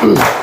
Mm-hmm.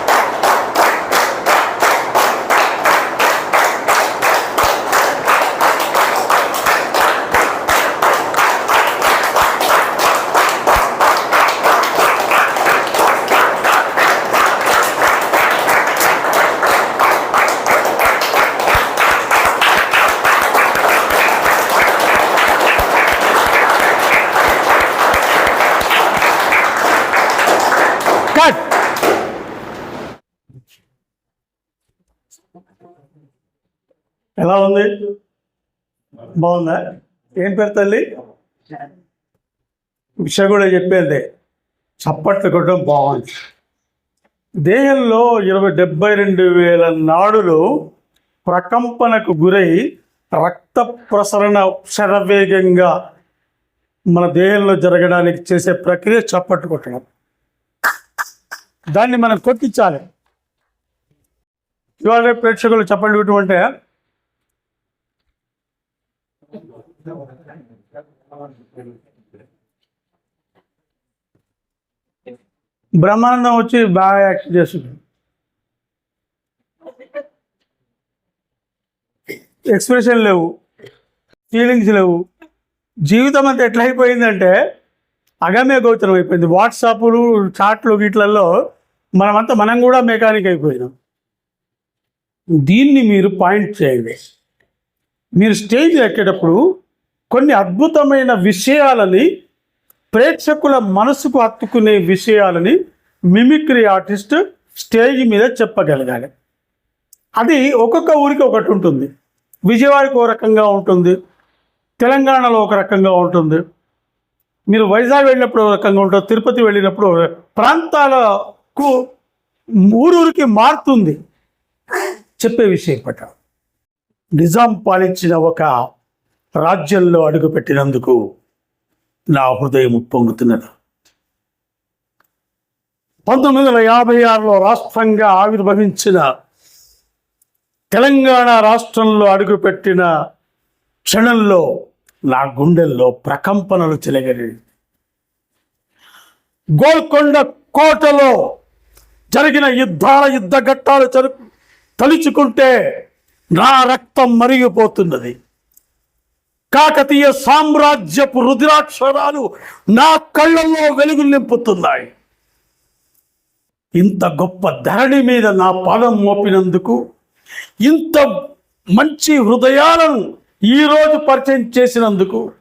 ఎలా ఉంది? బాగుందా? ఏం పేరు తల్లి? విషయం కూడా చెప్పేది. చప్పట్లు కొట్టడం బాగుంది. దేహంలో ఇరవై డెబ్బై రెండు వేల నాడులు ప్రకంపనకు గురై రక్త ప్రసరణ శరవేగంగా మన దేహంలో జరగడానికి చేసే ప్రక్రియ చప్పట్లు కొట్టడం. దాన్ని మనం కొట్టించాలి. ఇవాళ ప్రేక్షకులు చప్పట్లు కొట్టమంటే బ్రహ్మానందం వచ్చి బాగా యాక్ట్ చేస్తుంది. ఎక్స్ప్రెషన్ లేవు ఫీలింగ్స్ లేవు. జీవితం అంతా ఎట్లా అయిపోయిందంటే అగమ్య గోచరం అయిపోయింది. వాట్సాప్లు చాట్లు వీటిలలో మనమంతా మనం కూడా మెకానిక్ అయిపోయినాం. దీన్ని మీరు పాయింట్ చేయండి. మీరు స్టేజ్ ఎక్కేటప్పుడు కొన్ని అద్భుతమైన విషయాలని ప్రేక్షకుల మనసుకు హత్తుకునే విషయాలని మిమిక్రీ ఆర్టిస్ట్ స్టేజ్ మీద చెప్పగలగాలి. అది ఒక్కొక్క ఊరికి ఒకటి ఉంటుంది. విజయవాడకి ఒక రకంగా ఉంటుంది. తెలంగాణలో ఒక రకంగా ఉంటుంది. మీరు వైజాగ్ వెళ్ళినప్పుడు ఒక రకంగా ఉంటుంది. తిరుపతి వెళ్ళినప్పుడు ప్రాంతాలకు ఊరూరికి మారుతుంది. చెప్పే విషయం పట్ల నిజాం పాలించిన ఒక రాజ్యంలో అడుగుపెట్టినందుకు నా హృదయం పొంగుతున్నది పంతొమ్మిది వందల యాభై ఆరులో రాష్ట్రంగా ఆవిర్భవించిన తెలంగాణ రాష్ట్రంలో అడుగుపెట్టిన క్షణంలో నా గుండెల్లో ప్రకంపనలు చెలగలి గోల్కొండ కోటలో జరిగిన యుద్ధాల యుద్ధ ఘట్టాలు తలుచుకుంటే నా రక్తం మరిగిపోతున్నది. కాకతీయ సామ్రాజ్యపు రుద్రాక్షరాలు నా కళ్ళల్లో వెలుగు నింపుతున్నాయి. ఇంత గొప్ప ధరణి మీద నా పాదం మోపినందుకు ఇంత మంచి హృదయాలను ఈరోజు పరిచయం చేసినందుకు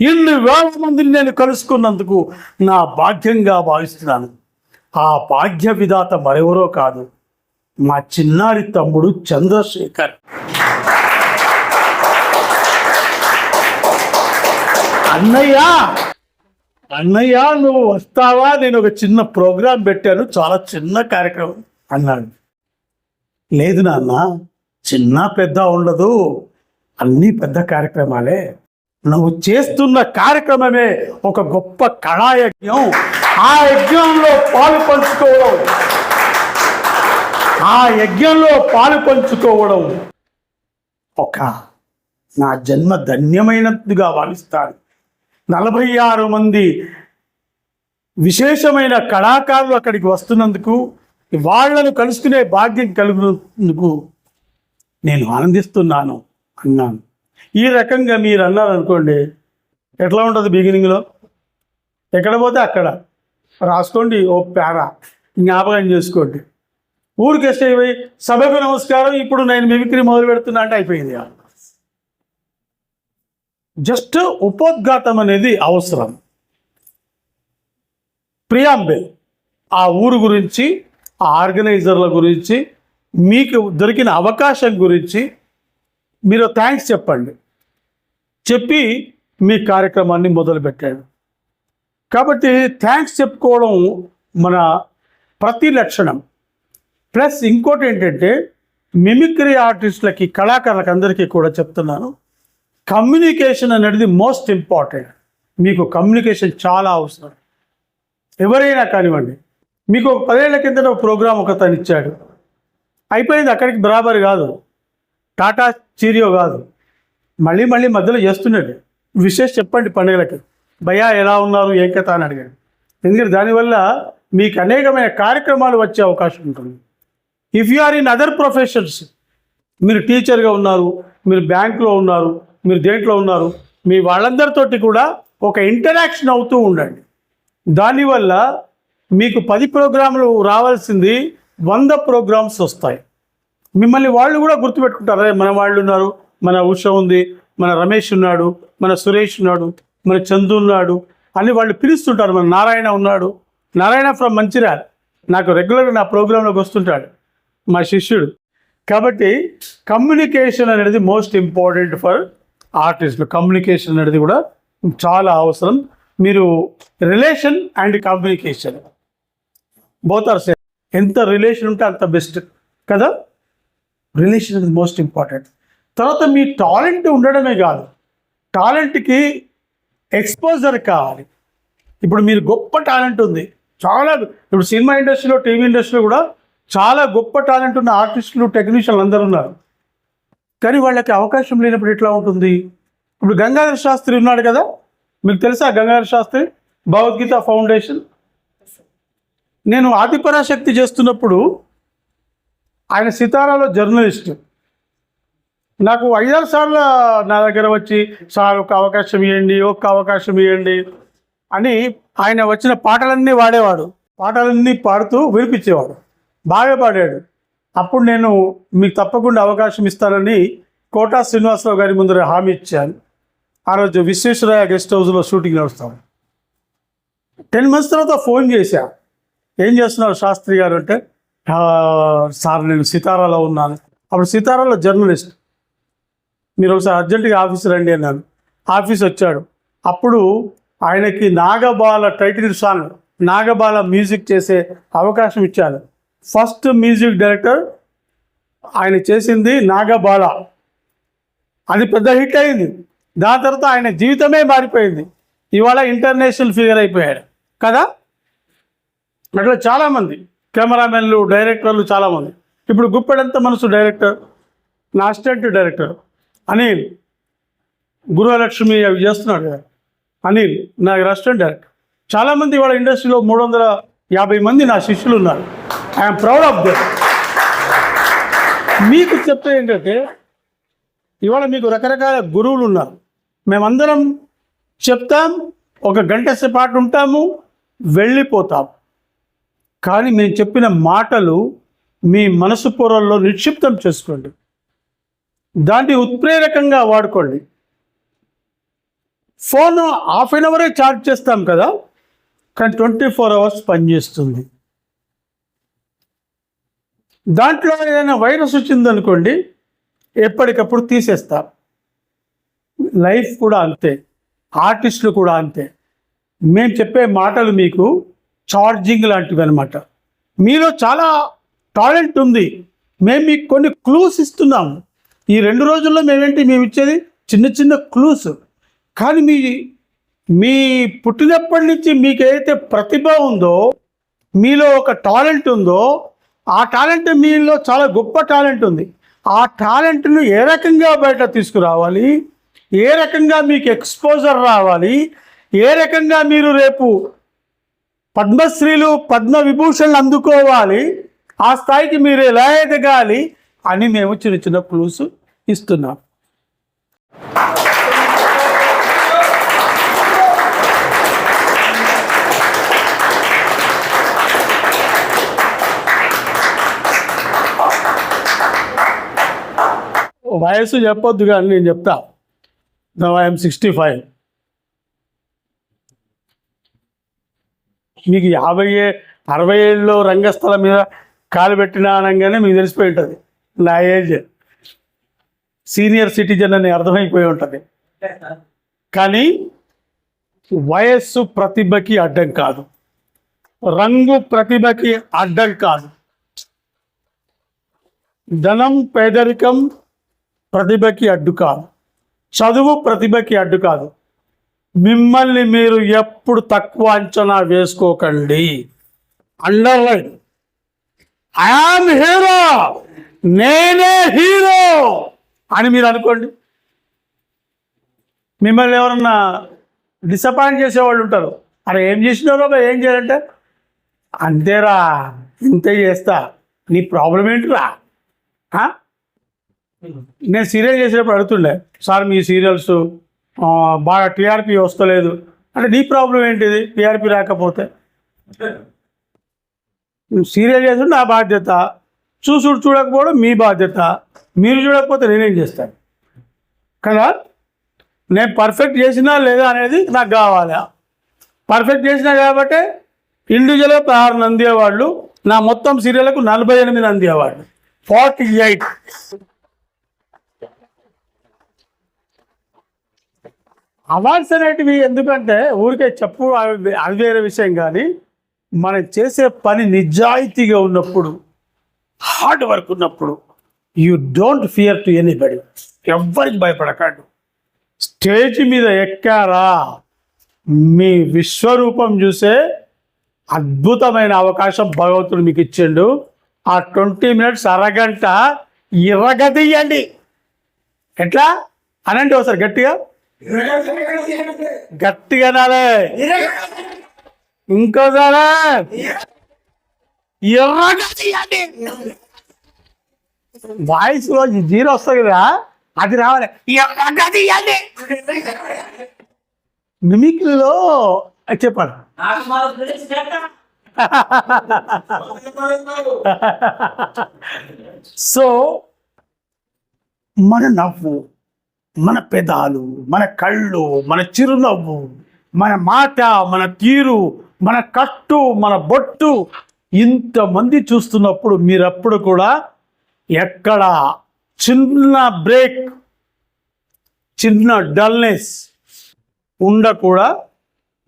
ఇన్ని వేల మందిని నేను కలుసుకున్నందుకు నా భాగ్యంగా భావిస్తున్నాను. ఆ భాగ్య విధాత మరెవరో కాదు మా చిన్నారి తమ్ముడు చంద్రశేఖర్. అన్నయ్య! అన్నయ్య నువ్వు వస్తావా? నేను ఒక చిన్న ప్రోగ్రాం పెట్టాను. చాలా చిన్న కార్యక్రమం అన్నాడు. లేదు నాన్న చిన్న పెద్ద ఉండదు. అన్నీ పెద్ద కార్యక్రమాలే. నువ్వు చేస్తున్న కార్యక్రమమే ఒక గొప్ప కళాయజ్ఞం. ఆ యజ్ఞంలో పాలు పంచుకోవడం. ఆ యజ్ఞంలో పాలు పంచుకోవడం ఒక నా జన్మ ధన్యమైనదిగా భావిస్తాను. నలభై ఆరు మంది విశేషమైన కళాకారులు అక్కడికి వస్తున్నందుకు వాళ్ళను కలుసుకునే భాగ్యం కలుగునందుకు నేను ఆనందిస్తున్నాను అన్నాను. ఈ రకంగా మీరు అన్నారనుకోండి ఎట్లా ఉంటుంది బిగినింగ్లో ఎక్కడ పోతే అక్కడ. రాసుకోండి ఓ పేరా జ్ఞాపకం చేసుకోండి. ఊరికే సభకు నమస్కారం ఇప్పుడు నేను మిమిక్రీ మొదలు పెడుతున్నా అంటే అయిపోయింది జస్ట్ ఉపోద్ఘాతం అనేది అవసరం. ప్రియాంబెల్ ఆ ఊరు గురించి ఆ ఆర్గనైజర్ల గురించి మీకు దొరికిన అవకాశం గురించి మీరు థ్యాంక్స్ చెప్పండి. చెప్పి మీ కార్యక్రమాన్ని మొదలుపెట్టాడు కాబట్టి థ్యాంక్స్ చెప్పుకోవడం మన ప్రతి లక్షణం. ప్లస్ ఇంకోటి ఏంటంటే మిమిక్రీ ఆర్టిస్టులకి కళాకారులకు అందరికీ కూడా చెప్తున్నాను. కమ్యూనికేషన్ అనేది మోస్ట్ ఇంపార్టెంట్. మీకు కమ్యూనికేషన్ చాలా అవసరం. ఎవరైనా కానివ్వండి మీకు ఒక పదేళ్ళ కింద ఒక ప్రోగ్రాం ఒక తను ఇచ్చాడు. అయిపోయింది అక్కడికి బరాబర్ కాదు. టాటా చీరియో కాదు. మళ్ళీ మళ్ళీ మధ్యలో చేస్తున్నాడు. విశేష చెప్పండి పండుగలకి. భయా ఎలా ఉన్నారు? ఏం కథ అని అడిగాడు. ఎందుకంటే దానివల్ల మీకు అనేకమైన కార్యక్రమాలు వచ్చే అవకాశం ఉంటుంది. If you are in other professions మీరు టీచర్గా ఉన్నారు మీరు బ్యాంకులో ఉన్నారు మీరు దేంట్లో ఉన్నారు? మీ వాళ్ళందరితోటి కూడా ఒక ఇంటరాక్షన్ అవుతూ ఉండండి. దానివల్ల మీకు పది ప్రోగ్రాంలు రావాల్సింది వంద ప్రోగ్రామ్స్ వస్తాయి. మిమ్మల్ని వాళ్ళు కూడా గుర్తుపెట్టుకుంటారు. "అరే, మన వాళ్ళు ఉన్నారు మన ఉష ఉంది మన రమేష్ ఉన్నాడు మన సురేష్ ఉన్నాడు మన చందు ఉన్నాడు అని వాళ్ళు పిలుస్తుంటారు. మన నారాయణ ఉన్నాడు. నారాయణ ఫ్రమ్ మంచిర్యాల. నాకు రెగ్యులర్గా నా ప్రోగ్రాంలోకి వస్తుంటాడు. మా శిష్యుడు. కాబట్టి కమ్యూనికేషన్ అనేది మోస్ట్ ఇంపార్టెంట్ ఫర్ ఆర్టిస్టులు కమ్యూనికేషన్ అనేది కూడా చాలా అవసరం. మీరు relation and communication both are same ఎంత రిలేషన్ ఉంటే అంత బెస్ట్ కదా? రిలేషన్ ఇస్ మోస్ట్ ఇంపార్టెంట్ తర్వాత మీ టాలెంట్ ఉండడమే కాదు. టాలెంట్కి ఎక్స్పోజర్ కావాలి. ఇప్పుడు మీరు గొప్ప టాలెంట్ ఉంది. చాలా ఇప్పుడు సినిమా ఇండస్ట్రీలో టీవీ ఇండస్ట్రీలో కూడా చాలా గొప్ప టాలెంట్ ఉన్న ఆర్టిస్టులు టెక్నీషియన్లు అందరూ ఉన్నారు. కానీ వాళ్ళకి అవకాశం లేనప్పుడు ఎట్లా ఉంటుంది? ఇప్పుడు గంగాధర శాస్త్రి ఉన్నాడు కదా? మీకు తెలుసా గంగాధర శాస్త్రి? భగవద్గీత ఫౌండేషన్. నేను ఆదిపరాశక్తి చేస్తున్నప్పుడు ఆయన సితారాలో జర్నలిస్ట్. నాకు ఐదారు సార్లు నా దగ్గర వచ్చి సార్ ఒక అవకాశం ఇవ్వండి ఒక్క అవకాశం ఇవ్వండి అని ఆయన వచ్చిన పాటలన్నీ వాడేవాడు. పాటలన్నీ పాడుతూ వినిపించేవాడు. బాగా పాడాడు. అప్పుడు నేను మీకు తప్పకుండా అవకాశం ఇస్తానని కోటా శ్రీనివాసరావు గారి ముందర హామీ ఇచ్చాను. ఆ రోజు విశ్వేశ్వరయ్య గెస్ట్ హౌస్లో షూటింగ్ నడుస్తాం. టెన్ మంత్స్ తర్వాత ఫోన్ చేశా. ఏం చేస్తున్నారు శాస్త్రి గారు అంటే సార్ నేను సితారాలో ఉన్నాను. అప్పుడు సితారాలో జర్నలిస్ట్. మీరు ఒకసారి అర్జెంటుగా ఆఫీస్ రండి అన్నాను. ఆఫీస్ వచ్చాడు. అప్పుడు ఆయనకి Nagabala title song Nagabala music చేసే అవకాశం ఇచ్చాను. ఫస్ట్ మ్యూజిక్ డైరెక్టర్ ఆయన చేసింది నాగబాల. అది పెద్ద హిట్ అయింది. దాని తర్వాత ఆయన జీవితమే మారిపోయింది. ఇవాళ ఇంటర్నేషనల్ ఫిగర్ అయిపోయాడు. కదా? అట్లా చాలామంది కెమెరామెన్లు డైరెక్టర్లు చాలామంది. ఇప్పుడు గుప్పెడంత మనసు డైరెక్టర్ నా అసిస్టెంట్ డైరెక్టర్ అనిల్. గురువలక్ష్మి అవి చేస్తున్నాడు కదా. అనిల్ నా అసిస్టెంట్ డైరెక్టర్. చాలామంది ఇవాళ ఇండస్ట్రీలో మూడు వందల యాభై మంది నా శిష్యులు ఉన్నారు. ఐఎమ్ ప్రౌడ్ ఆఫ్ దెమ్ మీకు చెప్తే ఏంటంటే ఇవాళ మీకు రకరకాల గురువులు ఉన్నారు. మేమందరం చెప్తాం ఒక గంట సేపాటు ఉంటాము వెళ్ళిపోతాం. కానీ మేము చెప్పిన మాటలు మీ మనసు పొరల్లో నిక్షిప్తం చేసుకోండి. దాన్ని ఉత్ప్రేరకంగా వాడుకోండి. ఫోన్ హాఫ్ అన్ అవరే ఛార్జ్ చేస్తాం కదా కానీ ట్వంటీ ఫోర్ అవర్స్ పనిచేస్తుంది. దాంట్లో ఏదైనా వైరస్ వచ్చిందనుకోండి ఎప్పటికప్పుడు తీసేస్తాం. లైఫ్ కూడా అంతే. ఆర్టిస్టులు కూడా అంతే. మేము చెప్పే మాటలు మీకు ఛార్జింగ్ లాంటివి అనమాట మీలో చాలా టాలెంట్ ఉంది. మేము మీకు కొన్ని క్లూస్ ఇస్తున్నాము. ఈ రెండు రోజుల్లో మేమేంటి మేము ఇచ్చేది చిన్న చిన్న క్లూస్. కానీ మీ మీ పుట్టినప్పటి నుంచి మీకు ఏదైతే ప్రతిభ ఉందో మీలో ఒక టాలెంట్ ఉందో ఆ టాలెంట్ మీలో చాలా గొప్ప టాలెంట్ ఉంది. ఆ టాలెంట్ను ఏ రకంగా బయట తీసుకురావాలి? ఏ రకంగా మీకు ఎక్స్పోజర్ రావాలి? ఏ రకంగా మీరు రేపు పద్మశ్రీలు పద్మ విభూషణలు అందుకోవాలి? ఆ స్థాయికి మీరు ఎలా ఎదగాలి? అని మేము చిన్న చిన్న క్లూస్ ఇస్తున్నాం. వయసు చెప్పొద్దు కానీ నేను చెప్తా. ఐఎమ్ సిక్స్టీ ఫైవ్ మీకు యాభై అరవై ఏళ్ళలో రంగస్థలం మీద కాలు పెట్టినా అనగానే మీకు తెలిసిపోయి ఉంటుంది. నా ఏజ్. సీనియర్ సిటిజన్ అని అర్థమైపోయి ఉంటుంది. కానీ వయస్సు ప్రతిభకి అడ్డం కాదు. రంగు ప్రతిభకి అడ్డం కాదు. ధనం పేదరికం ప్రతిభకి అడ్డు కాదు. చదువు ప్రతిభకి అడ్డు కాదు. మిమ్మల్ని మీరు ఎప్పుడు తక్కువ అంచనా వేసుకోకండి. అండర్లైన్ ఐఆమ్ హీరో నేనే హీరో అని మీరు అనుకోండి. మిమ్మల్ని ఎవరన్నా డిసప్పాయింట్ చేసేవాళ్ళు ఉంటారు. అరే ఏం చేసినారో ఏం చేయాలంటే అంతేరా ఇంతే చేస్తా. నీ ప్రాబ్లం ఏంటిరా? నేను సీరియల్ చేసేటప్పుడు అడుగుతుండే సార్ మీ సీరియల్స్ బాగా టీఆర్పీ వస్తలేదు. అంటే నీ ప్రాబ్లం ఏంటిది? టీఆర్పీ రాకపోతే. సీరియల్ చేసి నా బాధ్యత. చూసుడు చూడకపోవడం మీ బాధ్యత. మీరు చూడకపోతే నేనేం చేస్తాను కదా? నేను పర్ఫెక్ట్ చేసినా లేదా అనేది నాకు కావాలి? పర్ఫెక్ట్ చేసినా కాబట్టి ఇండివిజువల్గా పదహారు అందేవాళ్ళు నా మొత్తం సీరియల్కు నలభై ఎనిమిది అందేవాళ్ళు ఫార్టీ ఎయిట్. అవార్డ్స్ అనేటివి ఎందుకంటే ఊరికే చెప్పు అవి అది వేరే విషయం కానీ మనం చేసే పని నిజాయితీగా ఉన్నప్పుడు హార్డ్ వర్క్ ఉన్నప్పుడు you don't fear to anybody ఎవ్వరికి భయపడకండి. స్టేజ్ మీద ఎక్కారా? మీ విశ్వరూపం చూసే అద్భుతమైన అవకాశం భగవంతుడు మీకు ఇచ్చిండు. ఆ ట్వంటీ మినిట్స్ అరగంట ఇరగదీయండి. ఎట్లా? అనండి ఒకసారి గట్టిగా. గట్టిగా నాలే ఇంకోసారి వాయిస్లో జీరో వస్తుంది కదా అది రావాలి. ఎర్రగదీయండి మిమిక్రీలో చెప్పండి సో మన నవ్వు. మన పెదాలు మన కళ్ళు మన చిరునవ్వు మన మాట మన తీరు మన కట్టు మన బొట్టు ఇంతమంది చూస్తున్నప్పుడు మీరప్పుడు కూడా ఎక్కడ చిన్న బ్రేక్ చిన్న డల్నెస్ ఉండకూడా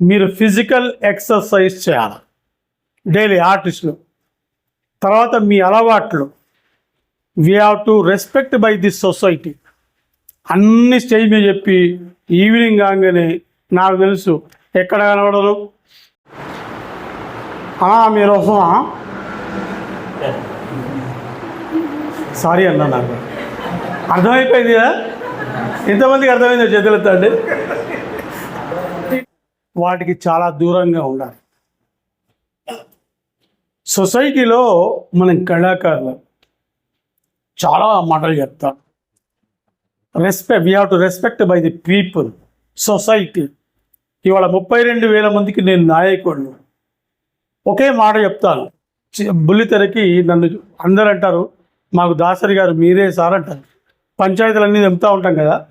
మీరు ఫిజికల్ ఎక్సర్సైజ్ చేయాలి. డైలీ ఆర్టిస్టులు. తర్వాత మీ అలవాట్లు. We have to respect by this society అన్ని స్టేజ్ మీద చెప్పి ఈవినింగ్ కాగానే నాకు తెలుసు ఎక్కడ కనబడరు. "ఆ, మీరు వస్తున్నా సారీ అన్న నాకు. అర్థమైపోయింది కదా? ఎంతమందికి అర్థమైందో చేతులెత్తండి. వాటికి చాలా దూరంగా ఉండాలి. సొసైటీలో మనం కళాకారులు. చాలా మాటలు చెప్తాం. Respect we have to respect by the people society ఇవాళ ముప్పై రెండు వేల మందికి నేను నాయకుడిని. ఒకే మాట చెప్తాను. బుల్లితెరకి నన్ను అందరు అంటారు మాకు దాసరి గారు మీరే సార్ అంటారు పంచాయతీలన్నీ చెప్తూ ఉంటాం కదా.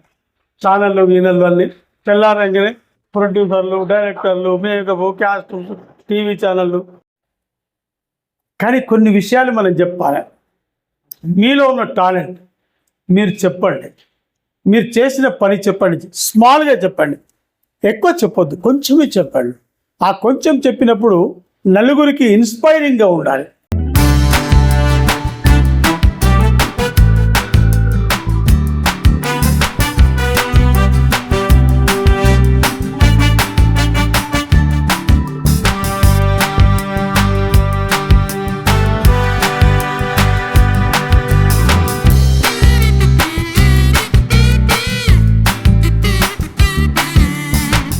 ఛానళ్ళు గీనళ్ళు అన్నీ. తెల్లారంగానే ప్రొడ్యూసర్లు డైరెక్టర్లు మేకప్ క్యాస్ట్ టీవీ ఛానళ్ళు. కానీ కొన్ని విషయాలు మనం చెప్పాలి. మీలో ఉన్న టాలెంట్ మీరు చెప్పండి. మీరు చేసిన పని చెప్పండి. స్మాల్గా చెప్పండి. ఎక్కువ చెప్పొద్దు. కొంచెమే చెప్పండి. ఆ కొంచెం చెప్పినప్పుడు నలుగురికి ఇన్స్పైరింగ్గా ఉండాలి.